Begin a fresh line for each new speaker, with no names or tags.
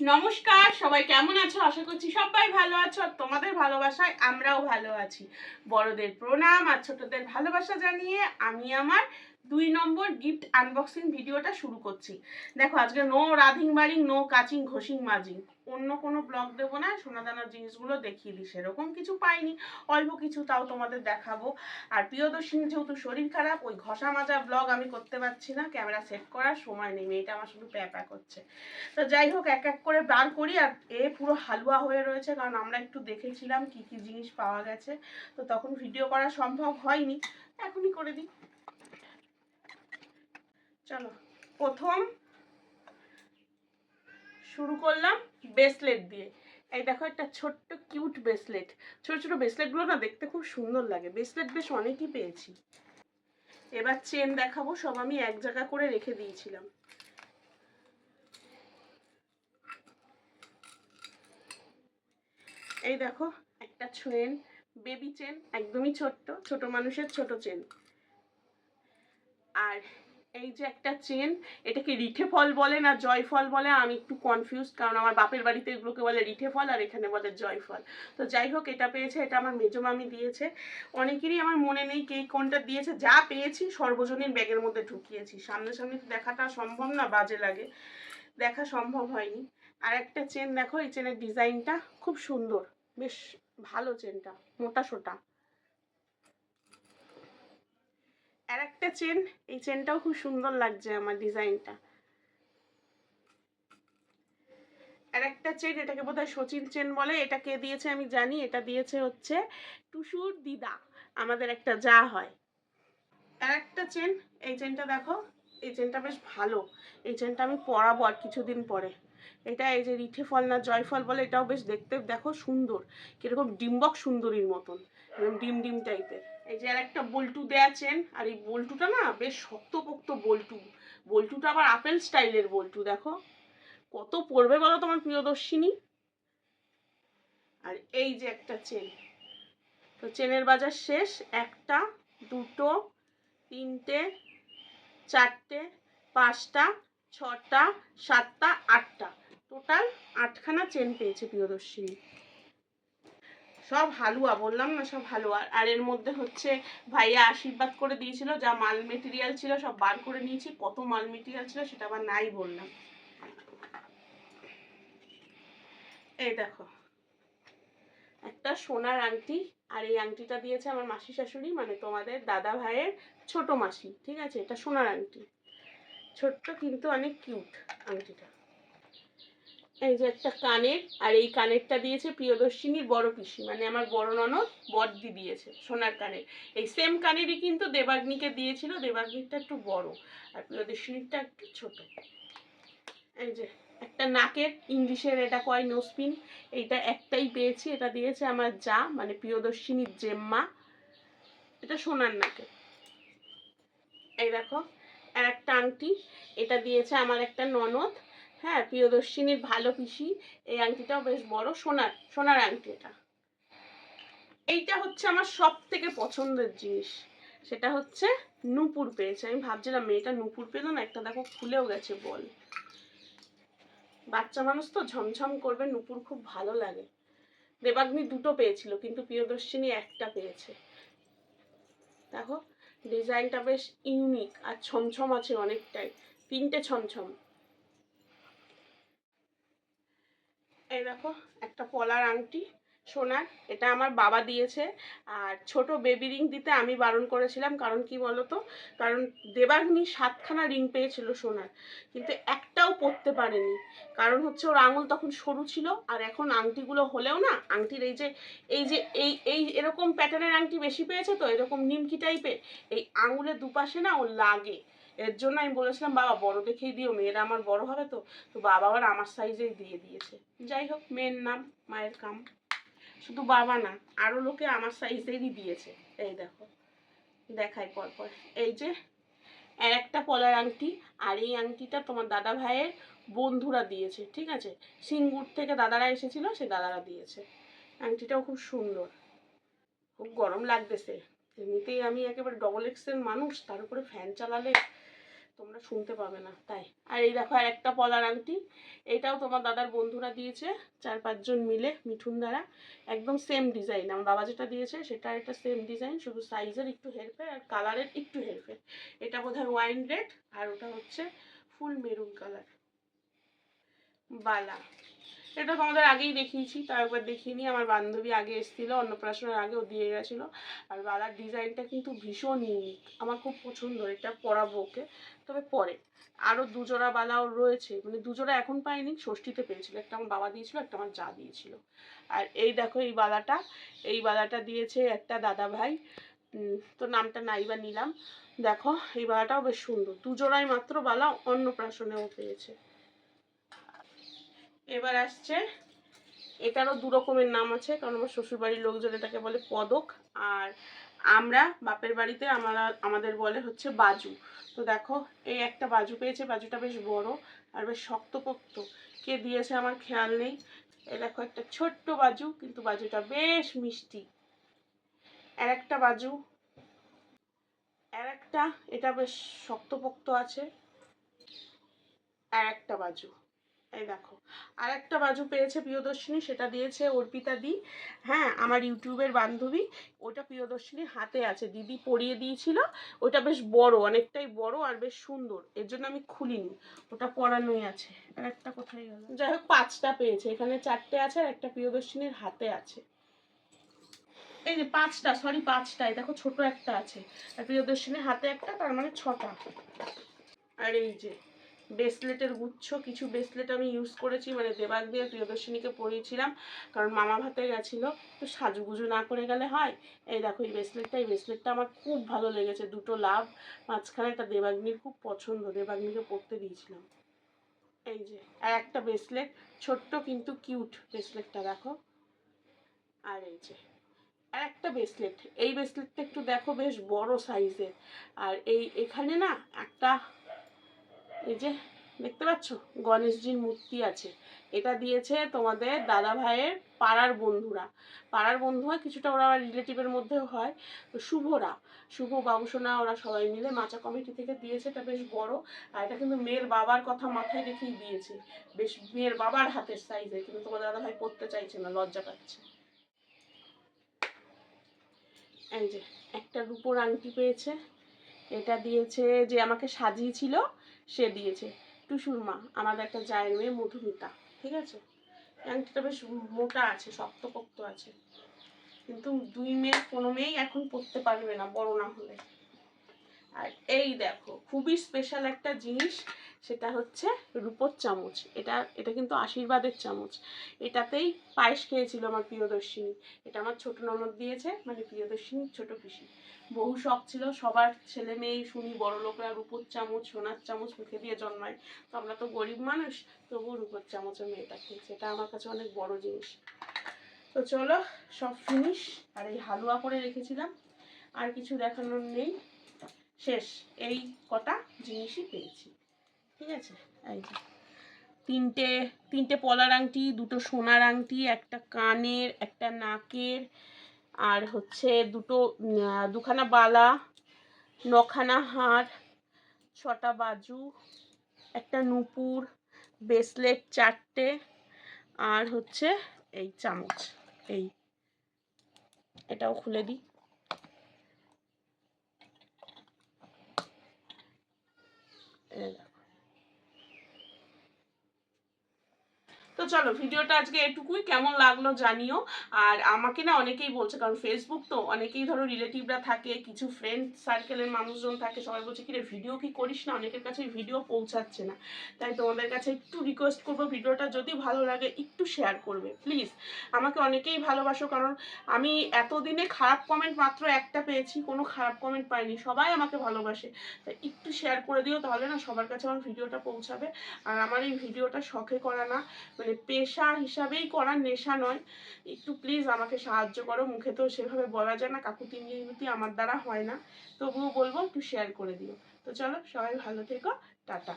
নমস্কার, সবাই কেমন আছো? আশা করছি সবাই ভালো আছো আর তোমাদের ভালোবাসায় আমরাও ভালো আছি। বড়দের প্রণাম আর ছোটদের ভালোবাসা জানিয়ে আমি আমার দুই নম্বর গিফট আনবক্সিং ভিডিওটা শুরু করছি। দেখো, আজকে নো রাধিং বারিং নো কাচিং, ঘষিং, মাজিং। অন্য কোনো ব্লগ দেবো না সোনাদানার জিনিসগুলো দেখিয়ে দিই। সেরকম কিছু পাইনি, অল্প কিছু তাও তোমাদের দেখাবো। আর প্রিয়দর্শিনী যেহেতু শরীর খারাপ, ওই ঘষা মাজা ব্লগ আমি করতে পারছি না, ক্যামেরা সেট করার সময় নেই, মেয়েটা আমার শুধু প্যা প্যা করছে। তো যাই হোক, এক এক করে বার করি, আর এ পুরো হালুয়া হয়ে রয়েছে, কারণ আমরা একটু দেখেছিলাম কি কি জিনিস পাওয়া গেছে। তো তখন ভিডিও করা সম্ভব হয়নি, এখনই করে দিই। চলো, প্রথম শুরু করলাম ব্রেসলেট দিয়ে। এই দেখো একটা ছোট্ট কিউট ব্রেসলেট ছোট ছোট ব্রেসলেটগুলো না দেখতে খুব সুন্দর লাগে। ব্রেসলেট বেশ অনেকই পেয়েছি। এবার চেন দেখাবো, সব আমি এক জায়গা করে রেখে দিয়েছিলাম। এই দেখো, একটা চেন বেবি চেন একদমই ছোট্ট, ছোট মানুষের ছোট চেন আর এই যে একটা চেন এটাকে রিঠে ফল বলে না জয় ফল বলে, আমি একটু কনফিউজ কারণ আমার বাপের বাড়িতে এগুলোকে বলে রিঠে ফল আর এখানে বলে জয় ফল তো যাই হোক, এটা পেয়েছে, এটা আমার মেজো মামি দিয়েছে। অনেকেরই আমার মনে নেই কে কোনটা দিয়েছে, যা পেয়েছি সর্বজনীন ব্যাগের মধ্যে ঢুকিয়েছি। সামনে সামনে তো দেখাটা সম্ভব না, বাজে লাগে। দেখা সম্ভব হয়নি। আর একটা চেন দেখো, এই চেনের ডিজাইনটা খুব সুন্দর। বেশ ভালো চেনটা মোটা সোটা। আর একটা চেন এই চেনটাও খুব সুন্দর লাগছে আমার ডিজাইনটা আর একটা চেন এটাকে বোধহয় সচিন চেন বলে, এটা কে দিয়েছে আমি জানি, এটা দিয়েছে হচ্ছে টুসুর দিদা, আমাদের একটা যা হয়। আর একটা চেন এই চেনটা দেখো, এই চেনটা বেশ ভালো, এই চেনটা আমি পরাবো আর কিছুদিন পরে। এটা এই যে রিঠে ফল না জয়ফল বলে, এটাও বেশ দেখতে, দেখো সুন্দর, কীরকম ডিম্বক সুন্দরীর মতন ডিম ডিম টাইপের এই যে আর একটা বল্টু দেয়া চেন আর এই বল্টুটা না বেশ শক্তপোক্ত বল্টু। বল্টুটা আবার আপেল স্টাইলের বল্টু, দেখো। কত পড়বে বলো তোমার প্রিয়দর্শিনী আর এই যে একটা চেন। তো চেনের বাজার শেষ, একটা, দুটো, তিনটে, চারটে, পাঁচটা, ছটা, সাতটা, আটটা। টোটাল আটখানা চেন পেয়েছে প্রিয়দর্শিনী সব হালুয়া, বললাম না সব হালুয়া। আর এর মধ্যে হচ্ছে ভাইয়া আশীর্বাদ করে দিয়েছিল, যা মাল মেটেরিয়াল ছিল সব বার করে নিয়েছি, কত মাল মেটেরিয়াল ছিল সেটা আবার নাই বললাম। এই দেখো, একটা সোনার আংটি, আর এই আংটিটা দিয়েছে আমার মাসি শাশুড়ি মানে তোমাদের দাদা ভাইয়ের ছোট মাসি, ঠিক আছে? এটা সোনার আংটি। ছোট্ট কিন্তু অনেক কিউট আংটিটা। এই যে একটা কানের, আর এই কানেরটা দিয়েছে প্রিয়দর্শিনীর বড় পিসি মানে আমার বড় ননদ বড়দি দিয়েছে, সোনার কানের। এই সেম কানেরই কিন্তু দেবাগ্নিকে দিয়েছিল, দেবাগ্নিটা একটু বড়, আর প্রিয়দর্শিনীরটা একটু ছোট। এই যে একটা নাকের, ইংলিশের এটা কয় নোসপিন এইটা একটাই পেয়েছি, এটা দিয়েছে আমার যা মানে প্রিয়দর্শিনীর জেম্মা, এটা সোনার নাকের। এই দেখো, আর একটা আংটি, এটা দিয়েছে আমার একটা ননদ হ্যাঁ প্রিয়দর্শিনীর ভালো পিসি। এই আংটিটাও বেশ বড়। সোনার সোনার আংটি এটা। এইটা হচ্ছে আমার সব থেকে পছন্দের জিনিস। সেটা হচ্ছে নুপুর পেয়েছে। আমি ভাবছিলাম মেয়েটা নুপুর পেল না, একটা দেখো খুলেও গেছে বল। বাচ্চা মানুষ তো ঝমঝম করবে, নুপুর খুব ভালো লাগে। দেবাগ্নি দুটো পেয়েছিল, কিন্তু প্রিয়দর্শিনী একটা পেয়েছে। দেখো, ডিজাইনটা বেশ ইউনিক আর ছমছম আছে অনেকটাই। তিনটে ছমছম। এই দেখো, একটা পলার আংটি সোনার, এটা আমার বাবা দিয়েছে। আর ছোট বেবি রিং দিতে আমি বারণ করেছিলাম, কারণ কি বলতো? কারণ দেবাগ্নি সাতখানা রিং পেয়েছিল সোনার, কিন্তু একটাও পরতে পারেনি। কারণ হচ্ছে ওর আঙুল তখন সরু ছিল, আর এখন আংটিগুলো হলেও না, আংটির এই যে এই যে, এই এই এরকম প্যাটার্নের আংটি বেশি পেয়েছে তো, এরকম নিমকি টাইপের এই আঙুলের দুপাশে না ও লাগে। এর জন্য আমি বলেছিলাম, বাবা, বড় দেখেই দিও, মেয়েরা আমার বড় হবে তো। তো বাবা আবার আমার সাইজেই দিয়ে দিয়েছে। যাই হোক, মেয়ের নাম, মায়ের কাম। শুধু বাবা না আরও লোকে আমার সাইজেরই দিয়েছে। এই দেখো, দেখাই পরপর। এই যে, আর একটা পলার আংটি, আর এই আংটিটা তোমার দাদা ভাইয়ের বন্ধুরা দিয়েছে, ঠিক আছে? সিঙ্গুর থেকে দাদারা এসেছিল, সে দাদারা দিয়েছে। আংটিটাও খুব সুন্দর। খুব গরম লাগতেছে। এমনিতেই আমি একেবারে ডবল এক্সেল মানুষ, তার উপরে ফ্যান চালালে তোমরা শুনতে পাবে না, তাই। আর এই দেখো, আর একটা পলার আংটি এটাও তোমার দাদার বন্ধুরা দিয়েছে, চার পাঁচজন মিলে, মিঠুন দ্বারা। একদম সেম ডিজাইন আমার বাবা যেটা দিয়েছে, সেটা একটা সেম ডিজাইন শুধু সাইজের একটু হেরফের আর কালারের একটু হেরফের এটা বোধহয় ওয়াইন রেড আর ওটা হচ্ছে ফুল মেরুন কালার বালা। এটা তোমাদের আগেই দেখিয়েছি, তাও একবার দেখিয়ে নিই আমার বান্ধবী আগে এসেছিল, অন্নপ্রাশনের আগে ও দিয়ে গেছিল। আর বালার ডিজাইনটা কিন্তু ভীষণ ইউনিক আমার খুব পছন্দ, এটা পরাবো ওকে। তবে পরে আরও দুজোড়া বালাও রয়েছে। মানে দুজোড়া এখন পাইনি, ষষ্ঠীতে পেয়েছিল। একটা আমার বাবা দিয়েছিল, একটা আমার যা দিয়েছিল। আর এই দেখো এই বালাটা এই বালাটা দিয়েছে একটা দাদা ভাই। তো নামটা নাইবা নিলাম। দেখো, এই বালাটাও বেশ সুন্দর। দুজোড়াই মাত্র বালা, অন্নপ্রাশনেও পেয়েছে। এবার আসছে। এটারও দু রকমের নাম আছে, কারণ আমার শ্বশুরবাড়ির লোকজন এটাকে বলে পদক। আর আমরা বাপের বাড়িতে আমরা, আমাদের বলে হচ্ছে বাজু। তো দেখো, এই একটা বাজু পেয়েছে, বাজুটা বেশ বড় আর বেশ শক্তপোক্ত। কে দিয়েছে আমার খেয়াল নেই। এই দেখো, একটা ছোট্ট বাজু, কিন্তু বাজুটা বেশ মিষ্টি। আর একটা বাজু, আর একটা, এটা বেশ শক্তপোক্ত আছে। আর একটা বাজু। এই দেখো আর একটা বাজু পেয়েছে প্রিয়দর্শিনী, সেটা দিয়েছে অর্পিতা দি। হ্যাঁ আমার ইউটিউবের বান্ধবী, ওটা প্রিয়দর্শিনীর হাতে আছে। দিদি পরিয়ে দিয়েছিল, ওটা বেশ বড়, অনেকটাই বড় আর বেশ সুন্দর। এর জন্য আমি খুলিনি, ওটা পরানোই আছে। আর একটা কোথায় গেল? যাই হোক, পাঁচটা পেয়েছে। এখানে চারটে আছে আর একটা প্রিয়দর্শিনীর হাতে আছে। এই যে পাঁচটা সরি পাঁচটা এই দেখো, ছোট একটা আছে। আর প্রিয়দর্শিনীর হাতে একটা, তার মানে ছটা। আর এই যে ব্রেসলেটের গুচ্ছ, কিছু ব্রেসলেট আমি ইউজ করেছি মানে দেবাগ দিয়ে, প্রিয়দর্শিনীকে পরিয়েছিলাম, কারণ মামা ভাতে গেছিল, তো সাজুগুজু না করে গেলে হয়? এই দেখো, এই ব্রেসলেটটা এই ব্রেসলেটটা আমার খুব ভালো লেগেছে, দুটো লাভ, মাঝখানে একটা দেবাগ্নির খুব পছন্দ দেবাগ্নিকে পরতে দিয়েছিলাম। এই যে, আর একটা ব্রেসলেট ছোট্ট কিন্তু কিউট ব্রেসলেটটা দেখো। আর এই যে, আর একটা ব্রেসলেট এই ব্রেসলেটটা একটু দেখো, বেশ বড় সাইজের আর এই, এখানে না একটা এই যে, দেখতে পাচ্ছ? গণেশজির মূর্তি আছে। এটা দিয়েছে তোমাদের দাদা ভাইয়ের পাড়ার বন্ধুরা। পাড়ার বন্ধু হয় কিছুটা ওরা রিলেটিভের মধ্যেও হয়। তো শুভরা, শুভ বাবুসোনা ওরা সবাই মিলে মাচা কমিটি থেকে দিয়েছে। এটা বেশ বড় আর এটা কিন্তু মেয়ের বাবার কথা মাথায় রেখেই দিয়েছে। বেশ মেয়ের বাবার হাতের সাইজে কিন্তু তোমার দাদা ভাই পড়তে চাইছে না, লজ্জা পাচ্ছে। এই যে, একটা রূপোর আংটি পেয়েছে। এটা দিয়েছে যে আমাকে সাজিয়েছিল সে দিয়েছে। টুসুর মা, আমাদের একটা জায়ের মেয়ে মধুমিতা, ঠিক আছে? আংটিটা বেশ মোটা আছে, শক্তপোক্ত আছে। কিন্তু দুই মেয়ে কোনো মেয়েই এখন পরতে পারবে না, বড় না হলে। আর এই দেখো, খুবই স্পেশাল একটা জিনিস, সেটা হচ্ছে রূপোর চামচ। এটা এটা কিন্তু আশীর্বাদের চামচ। এটাতেই পায়েস খেয়েছিল আমার প্রিয়দর্শিনী। এটা আমার ছোট ননদ দিয়েছে মানে প্রিয়দর্শিনীর ছোট পিসি। বহু শখ ছিল। সবার ছেলে মেয়ে শুনি, বড় লোকরা রূপোর চামচ, সোনার চামচ মুখে দিয়ে জন্মায়। তো আমরা তো গরিব মানুষ, তবুও রূপোর চামচের মেয়েটা খেয়েছে। এটা আমার কাছে অনেক বড় জিনিস। তো চলো, সব ফিনিশ আর এই হালুয়া করে রেখেছিলাম। আর কিছু দেখানোর নেই। শেষ। এই কটা জিনিসই পেয়েছি। ঠিক আছে? এই যে। তিনটে তিনটে পলার আংটি, দুটো সোনার আংটি, একটা কানের, একটা নাকের আর হচ্ছে দুটো দুখানা বালা, নখানা হার, ছটা বাজু, একটা নুপুর, ব্রেসলেট চারটে, আর হচ্ছে এই চামচ, এই, এটাও খুলে দিই দেখো। তো চলো ভিডিওটা আজকে এটুকুই, কেমন লাগল জানিও। আর আমাকে না অনেকেই বলছে, কারণ ফেসবুক তো অনেকেই ধরো রিলেটিভরা থাকে, কিছু ফ্রেন্ড সার্কেলের মানুষজন থাকে, সবাই বলছে, কিরে ভিডিও কি করিস না? অনেকের কাছে ভিডিও পৌঁছাচ্ছে না। তাই তোমাদের কাছে একটু রিকোয়েস্ট করব, ভিডিওটা যদি ভালো লাগে একটু শেয়ার করবে প্লিজ আমাকে অনেকেই ভালোবাসো, কারণ আমি এতদিনে খারাপ কমেন্ট মাত্র একটা পেয়েছি, কোনো খারাপ কমেন্ট পাইনি, সবাই আমাকে ভালোবাসে। তাই একটু শেয়ার করে দিও, তাহলে না সবার কাছে আমার ভিডিওটা পৌঁছাবে। আর আমার এই ভিডিওটা শখে করা না। মানে পেশা হিসাবেই করার নেশা নয়। একটু প্লিজ আমাকে সাহায্য করো, মুখে তো সেভাবে বলা যায় না, কাকু মিনতি আমার দ্বারা হয় না। তবুও বলব একটু শেয়ার করে দিও। তো চলো সবাই ভালো থেকো, টাটা।